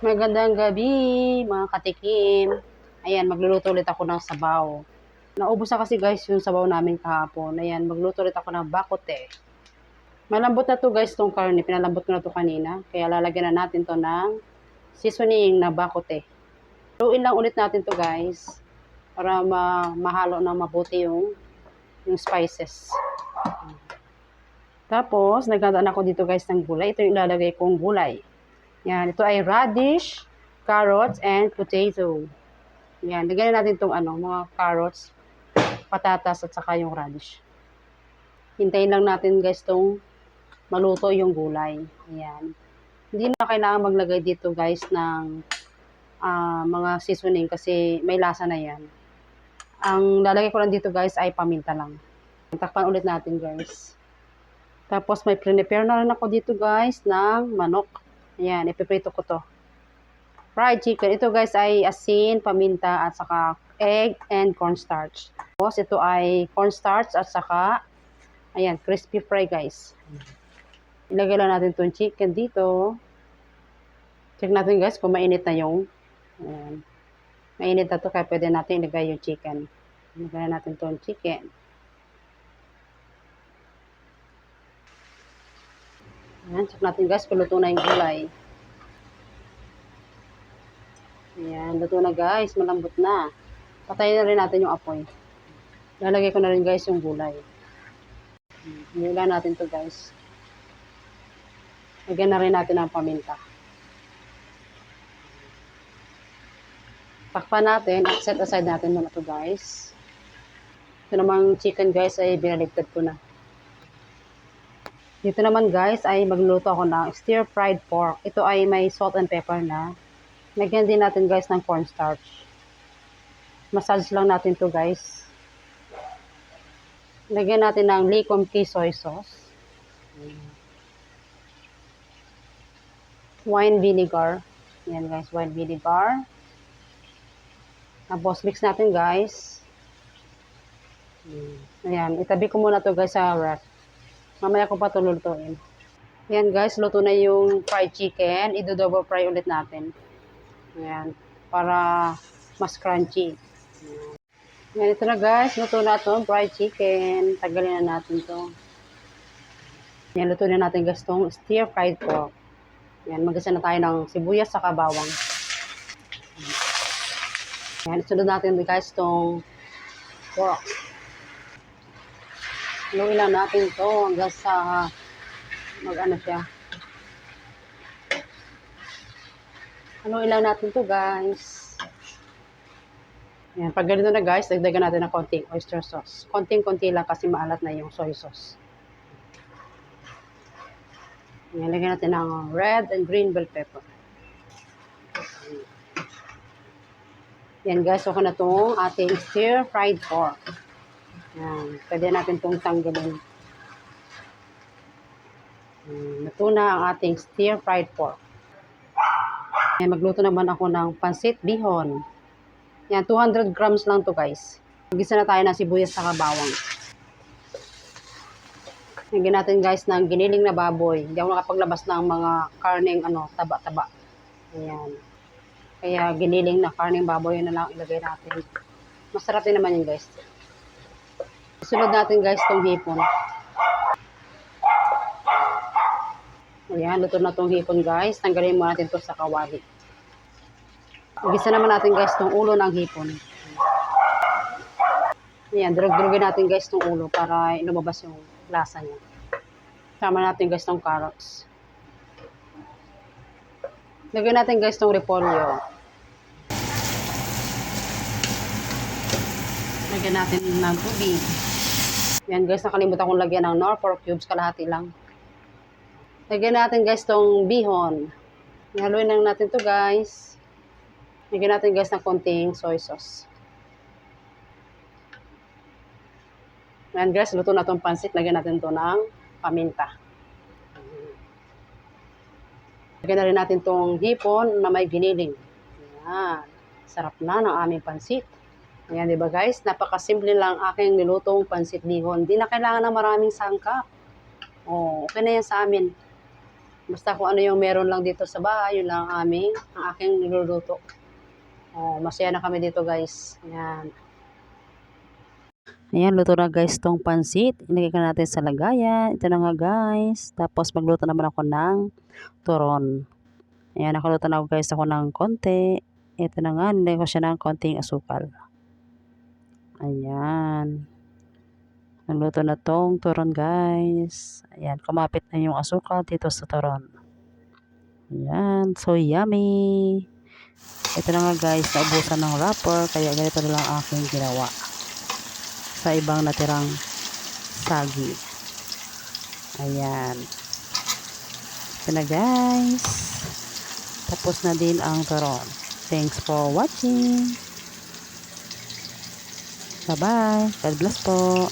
Magandang gabi, mga katikim. Ayan, magluluto ulit ako ng sabaw. Naubos na kasi guys yung sabaw namin kahapon. Ayan, magluto ulit ako ng bakote. Malambot na to guys tong karne. Pinalambot ko na to kanina. Kaya lalagyan na natin to ng seasoning na bakote. Luin lang ulit natin to guys. Para ma mahalo ng mabuti yung, yung spices. Tapos, nagdadaan ako dito guys ng gulay. Ito yung ilalagay kong gulay. Yan, ito ay radish, carrots, and potato. Yan, lagyan na natin itong ano, mga carrots, patatas, at saka yung radish. Hintayin lang natin guys itong maluto yung gulay. Ayan. Hindi na kailangan maglagay dito guys ng ah, mga seasoning kasi may lasa na yan. Ang lalagay ko lang dito guys ay paminta lang. Takpan ulit natin guys. Tapos may prepare na rin ako dito guys ng manok. Ayan, ipiprito ko to. Fried chicken. Ito guys ay asin, paminta, at saka egg and cornstarch. Tapos ito ay cornstarch at saka, ayan, crispy fry guys. Ilagay lang natin itong chicken dito. Check natin guys kung mainit na yung, ayan. Mainit na to kaya pwede natin ilagay yung chicken. Ilagay na natin itong chicken. Ayan, check natin guys kung luto na yung gulay. Ayan, luto na guys, malambot na. Patayin na rin natin yung apoy. Lalagay ko na rin guys yung gulay. Hila natin to guys. Lagyan na rin natin ang paminta. Takpan natin at set aside natin muna to guys. Ito namang chicken guys ay binaligtad ko na. Dito naman guys ay magluto ako ng stir fried pork. Ito ay may salt and pepper na. Lagyan din natin guys ng cornstarch. Massage lang natin to guys. Lagyan natin ng likom key soy sauce. Wine vinegar. Yan guys, wine vinegar. Tapos mix natin guys. Ayan, itabi ko muna to guys sa ref. Mamaya ko pa ito lulutuin. Yan guys, luto na yung fried chicken. Ido-double fry ulit natin. Ayan, para mas crunchy. Ayan, ito na guys, luto na ito, fried chicken. Tagalin na natin to. Yan, luto na natin guys itong stir fried pork. Yan, magasa na tayo ng sibuyas sa bawang. Yan, sunod natin guys itong pork. Haluin lang natin to hanggang sa mag-ano siya. Haluin lang natin to guys. Yan, pag ganito na guys, dagdagan natin ng konting oyster sauce. Konting-konti lang kasi maalat na yung soy sauce. Yan, lagyan natin ng red and green bell pepper. Yan guys, okay na itong ating stir fried pork. Yan, pwede natin itong tanggalin. Yan, Luto na ang ating stir fried pork. Yan, magluto naman ako ng pansit bihon. Yan, 200 grams lang to guys. Magisa na tayo ng sibuyas sa bawang. Lagyan natin guys ng giniling na baboy. Hindi ako nakapaglabas ng mga karneng ano, taba-taba. Ayan. Kaya giniling na karneng baboy yun na lang ilagay natin. Masarap din naman yun guys. Sunod natin guys tong hipon. Ayan, luto na tong hipon guys. Tanggalin mo natin to sa kawali. Igisa naman natin guys tong ulo ng hipon. Ayan, durug-durugin natin guys tong ulo para lumabas yung lasa niya. Sama natin guys tong carrots. Lagyan natin guys tong repolyo. Lagyan natin ng tubig. Yan guys, nakalimutan kong lagyan ng nor 4 cubes, kalahati lang. Lagyan natin guys tong bihon. Haluin lang natin to guys. Lagyan natin guys ng konting soy sauce. Yan guys, luto na tong pansit. Lagyan natin to ng paminta. Lagyan na rin natin tong hipon na may giniling. Yan. Sarap na ng aming pansit. Ayan, di ba guys? Napakasimple lang aking nilutong pansit bihon. Di na kailangan ng maraming sangkap. Oh, okay na yan sa amin. Basta kung ano yung meron lang dito sa bahay, yun lang ang aming, ang aking niluluto. Oh, masaya na kami dito guys. Ayan. Ayan, luto na guys tong pansit. Ilagay ka natin sa lagayan. Ito na nga guys. Tapos magluto naman ako ng turon. Ayan, nakaluto na ako guys ako ng konti. Ito na nga, nilagay ko siya ng konting asukal. Ayan. Nagluto na tong turon guys. Ayan, kumapit na yung asukal dito sa turon. Ayan, so yummy. Ito na nga guys, naubusan ng wrapper. Kaya ganito na lang aking ginawa. Sa ibang natirang sagi. Ayan. Ito na guys. Tapos na din ang turon. Thanks for watching. Bye-bye. God bless po.